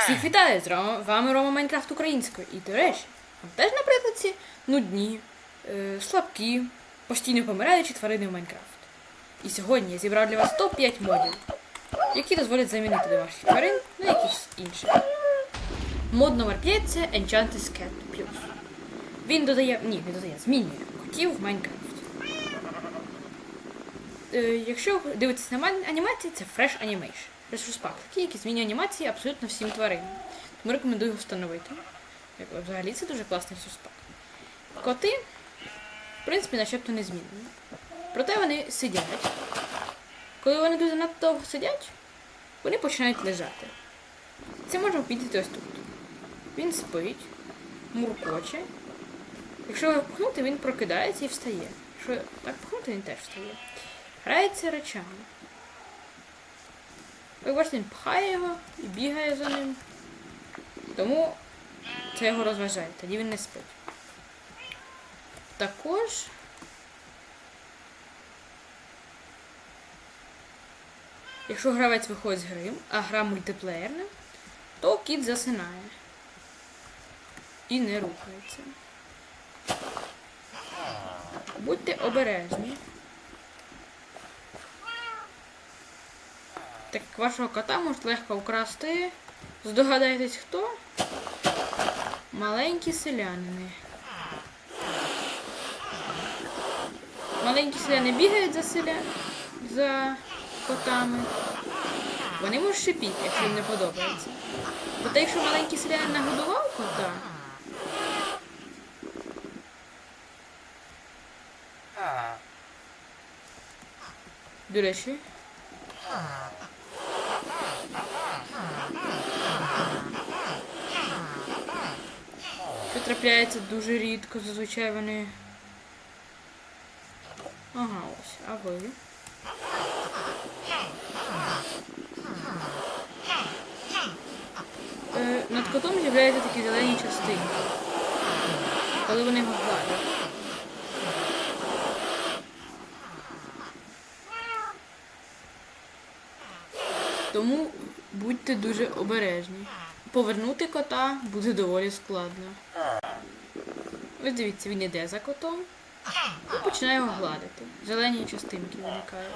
Всіх вітаю! З вами Рома Майнкрафт українською. І, до речі, вам теж на прикладці нудні, е, слабкі, постійно помираючі тварини в Майнкрафт. І сьогодні я зібрав для вас топ-5 модів, які дозволять замінити домашніх тварин на якісь інші. Мод номер 5 це Enchanted Cat Plus. Він додає. Ні, не додає, змінює котів в Майнкрафт. Е, якщо ви дивитесь на анімації, це Fresh Animation. Ресурс пак, такий, який змінює анімації абсолютно всім тваринам. Тому рекомендую його встановити. Взагалі це дуже класний ресурс пак. Коти, в принципі, начебто не змінені. Проте вони сидять. Коли вони дуже надто довго сидять, вони починають лежати. Це можна помітити ось тут. Він спить, муркоче. Якщо його пхнути, він прокидається і встає. Якщо так пхнути, він теж встає. Грається речами. Ви бачите, він пхає його і бігає за ним. Тому це його розважає, тоді він не спить. Також. Якщо гравець виходить з гри, а гра мультиплеєрна, то кіт засинає. І не рухається. Будьте обережні. Так вашого кота можуть легко вкрасти. Здогадайтесь хто? Маленькі селянини. Маленькі селяни бігають за селя... за котами. Вони можуть шипіти, якщо їм не подобається. Проте, якщо маленький селянин нагодував кота, до речі, трапляється дуже рідко, зазвичай вони. Ага, ось, а ви? Е, над котом з'являються такі зелені частинки. Коли вони його гладять. Тому будьте дуже обережні. Повернути кота буде доволі складно. Ось дивіться, він іде за котом і починає його гладити. Зелені частинки виникають.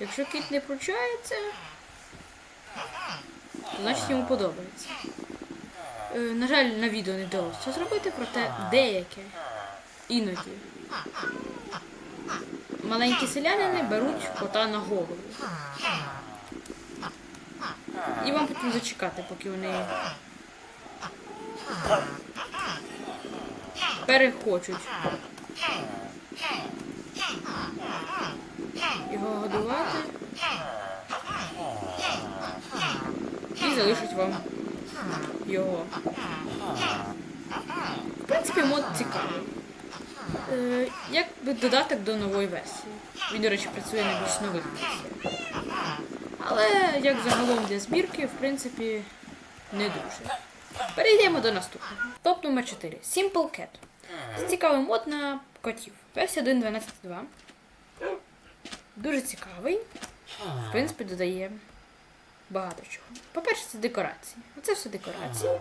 Якщо кіт не пручається, значить йому подобається. Е, на жаль, на відео не вдалося це зробити, проте деяке іноді маленькі селянини беруть кота на голову. І вам потрібно зачекати, поки вони перехочуть його годувати і залишать вам його. В принципі, мод цікавий. Е, як би додаток до нової версії. Він, до речі, працює на більш нових версіях. Але як загалом для збірки, в принципі, не дуже. Перейдемо до наступного. Топ номер 4. Simple Cat. Це цікавий мод на котів. Версія 1.12.2. Дуже цікавий. В принципі, додає багато чого. По-перше, це декорації. Оце все декорації.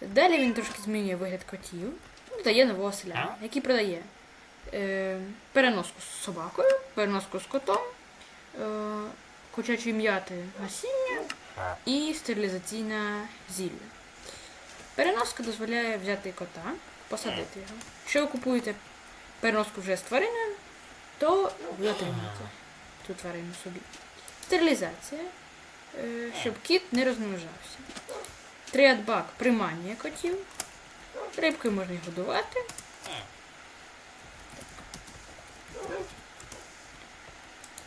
Далі він трошки змінює вигляд котів. Додає нового селяна, який продає е, переноску з собакою, переноску з котом, е, кочачі м'яти насіння і стерилізаційне зілля. Переноска дозволяє взяти кота, посадити його. Якщо ви купуєте переноску вже з твариною, то ви отримаєте цю тварину собі. Стерилізація, е, щоб кіт не розмножався. Триадбак приманює котів. Рибкою можна годувати.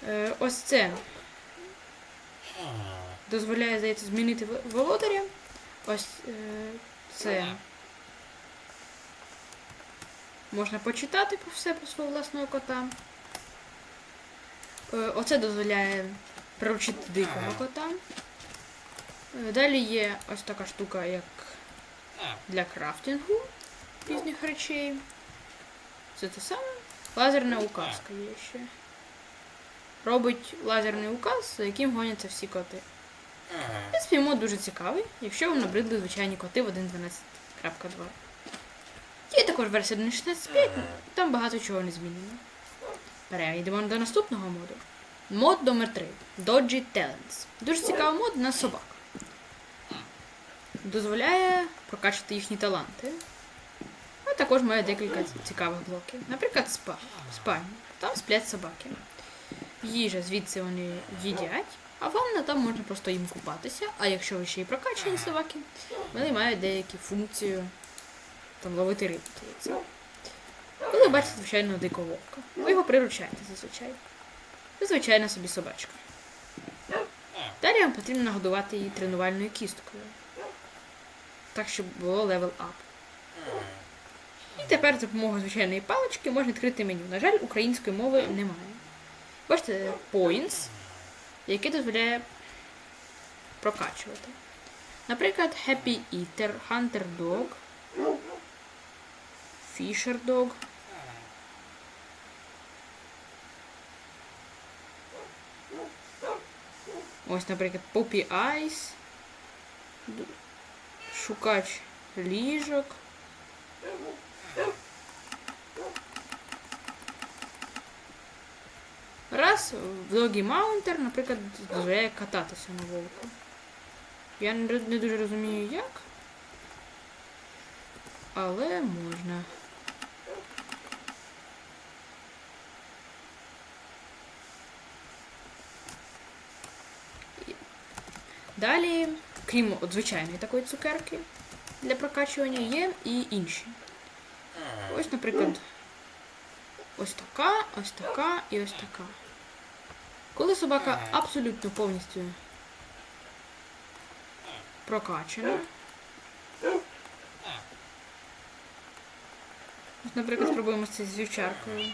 Е, ось це дозволяє, здається, змінити володаря. Ось е, це можна почитати про все про свого власного кота. Е, оце дозволяє приручити дикого кота. Далі є ось така штука, як для крафтингу різних речей. Це те саме. Лазерна указка є ще. робить лазерний указ, за яким гоняться всі коти. В принципі, мод дуже цікавий, якщо вам набридли звичайні коти в 1.12.2. Є також версія 1.16.5, там багато чого не змінено. Перейдемо до наступного моду. Мод номер 3 Dodgy Talents. Дуже цікавий мод на собак. Дозволяє прокачати їхні таланти. А також має декілька цікавих блоків. Наприклад, спа. спальня. Там сплять собаки. Їжа, звідси вони їдять, а ванна там можна просто їм купатися. А якщо ви ще й прокачані собаки, вони мають деякі функції там ловити рибу. Коли бачите звичайного дикого вовка, ви його приручаєте зазвичай. Звичайна собі собачка. Далі вам потрібно нагодувати її тренувальною кісткою. Так, щоб було левел ап. І тепер за допомогою звичайної палички можна відкрити меню. На жаль, української мови немає. Бачите, points, який дозволяє прокачувати. Наприклад, Happy Eater, Hunter Dog, Fisher Dog. Ось, наприклад, Poppy Eyes, шукач ліжок. Раз в Doggy Mounter, наприклад, дозволяє кататися на вовку. Я не, дуже розумію як. Але можна. Далі, крім от звичайної такої цукерки для прокачування, є і інші. Ось, наприклад, ось така, ось така і ось така. Коли собака абсолютно повністю прокачана. Ось, наприклад, спробуємо це з вівчаркою.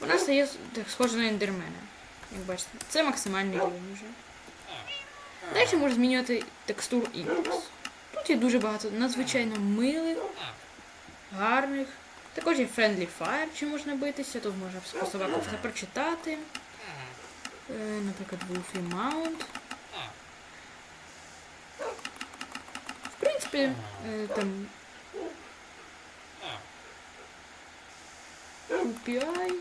Вона стає так схожа на ендермена. Як бачите, це максимальний рівень вже. Далі можна змінювати текстур індекс. Тут є дуже багато надзвичайно милих, гарних. Також є Friendly Fire, чи можна битися, тут можна все прочитати. Е, наприклад, Wolfie Mount. В принципі, е, там UPI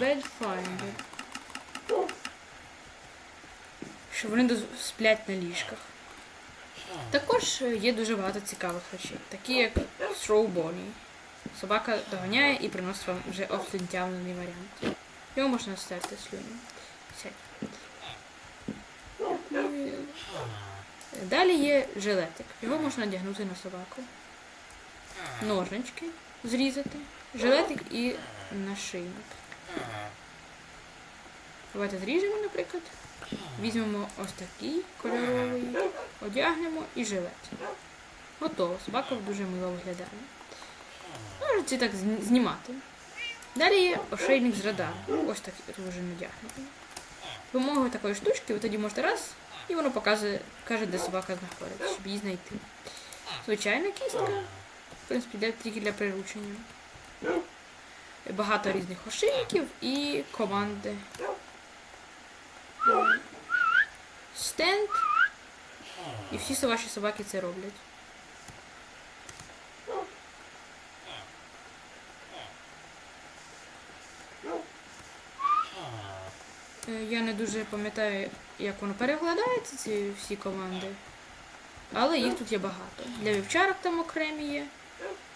Bedfinder. Що вони сплять на ліжках. Також е, є дуже багато цікавих речей, такі як Throw Bonnie. Собака доганяє і приносить вам вже офлінтявлений варіант. Його можна стерти слюні. І- Далі є жилетик. Його можна одягнути на собаку. Ножнички зрізати. Жилетик і нашийник. Давайте зріжемо, наприклад. Візьмемо ось такий кольоровий, одягнемо і жилет. Готово. Собака дуже мило виглядає. Можете так знімати. Далі є ошейник з радару. Ось так дуже надягнутий. З допомогою такої штучки ви тоді можете раз, і воно показує, каже, де собака знаходиться, щоб її знайти. Звичайна кістка, в принципі, для, тільки для приручення. Багато різних ошейників і команди. Стенд. І всі ваші собаки це роблять. Е, Я не дуже пам'ятаю, як воно перекладається, ці всі команди. Але їх тут є багато. Для вівчарок там окремі є.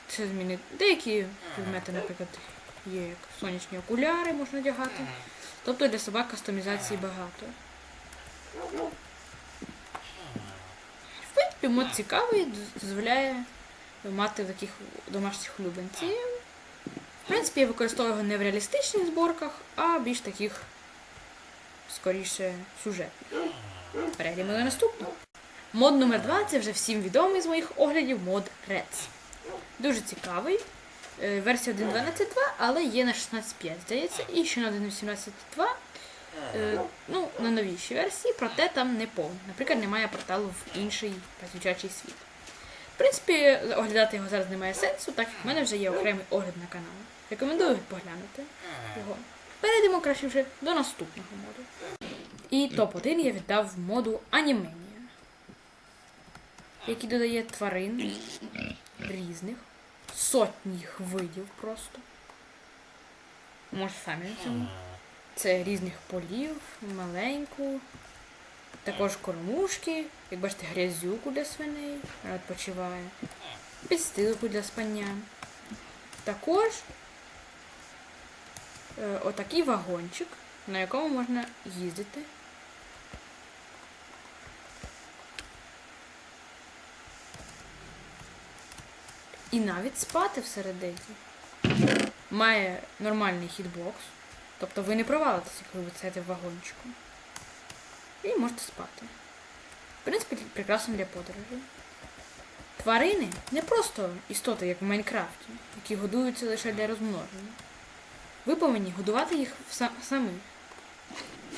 Це зміни. Деякі предмети, наприклад, є як сонячні окуляри, можна одягати. Тобто для собак кастомізації багато. В принципі, мод цікавий, дозволяє мати таких домашніх улюбленців. В принципі, я використовую його не в реалістичних зборках, а більш таких скоріше сюжетних. Перейдемо до наступного. Мод номер 2 це вже всім відомий з моїх оглядів мод Reds. Дуже цікавий. Е, Версія 1.12.2, але є на 16.5, здається, і ще на 1.18.2. Е, ну, на новішій версії, проте там не повний. Наприклад, немає порталу в інший працюючий світ. В принципі, оглядати його зараз немає сенсу, так як в мене вже є окремий огляд на каналі. Рекомендую поглянути його. Перейдемо краще вже до наступного моду. І топ-1 я віддав моду Аніменія, який додає тварин різних, сотні їх видів просто. Може самі на цьому. Це різних полів, маленьку, також кормушки, як бачите, грязюку для свиней, вона відпочиває, підстилку для спання. Також е, отакий вагончик, на якому можна їздити. І навіть спати всередині. Має нормальний хітбокс. Тобто ви не провалитеся, коли ви сидите в вагончику. І можете спати. В принципі, прекрасно для подорожі. Тварини не просто істоти, як в Майнкрафті, які годуються лише для розмноження. Ви повинні годувати їх са- самі.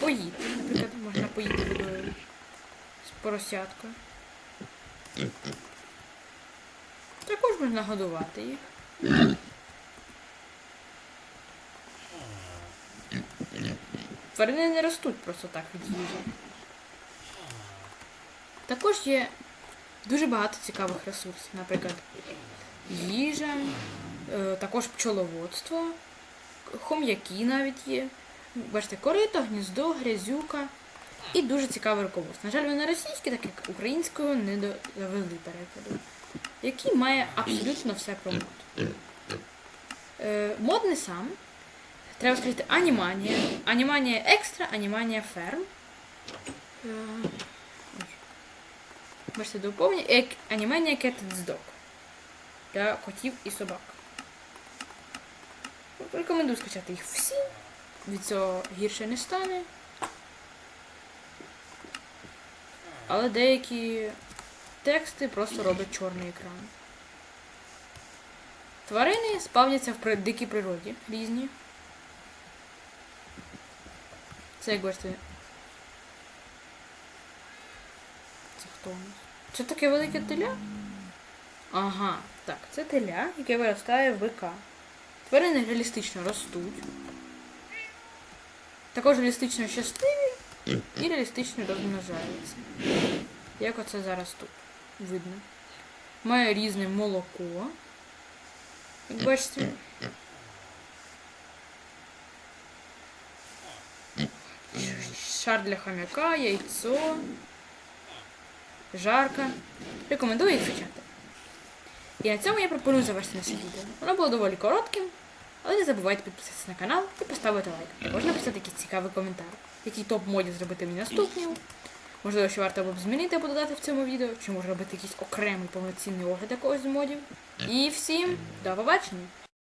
Поїти. Наприклад, можна поїти водою з поросяткою. Можна годувати їх. Тварини не ростуть просто так від їжі. Також є дуже багато цікавих ресурсів, наприклад, їжа, е, також пчеловодство, хом'яки навіть є. Бачите, корито, гніздо, грязюка і дуже цікавий руководство. На жаль, вони російські, так як українською не довели перекладу, який має абсолютно все про мод. Е, мод не сам. Треба сказати аніманія. Аніманія екстра, аніманія ферм. Е. Бачите, доповнення. Аніманія Dog. Для котів і собак. Рекомендую скачати їх всі. Від цього гірше не стане. Але деякі тексти просто роблять чорний екран. Тварини спавняться в дикій природі різні. Це як бачите. Це хто у нас? Це таке велике теля? Ага, так, це теля, яке виростає в бика. Тварини реалістично ростуть. Також реалістично щасливі і реалістично розмножаються. Як оце зараз тут видно. Має різне молоко. Як бачите. Шар для хомяка, яйцо, жарка. Рекомендую їх скачати. І на цьому я пропоную завершити наше відео. Воно було доволі коротким, але не забувайте підписатися на канал і поставити лайк. Також написати якийсь цікавий коментар, який топ модів зробити мені наступним. Можливо, що варто було б змінити або додати в цьому відео, чи може робити якийсь окремий повноцінний огляд якогось з модів. І всім до побачення!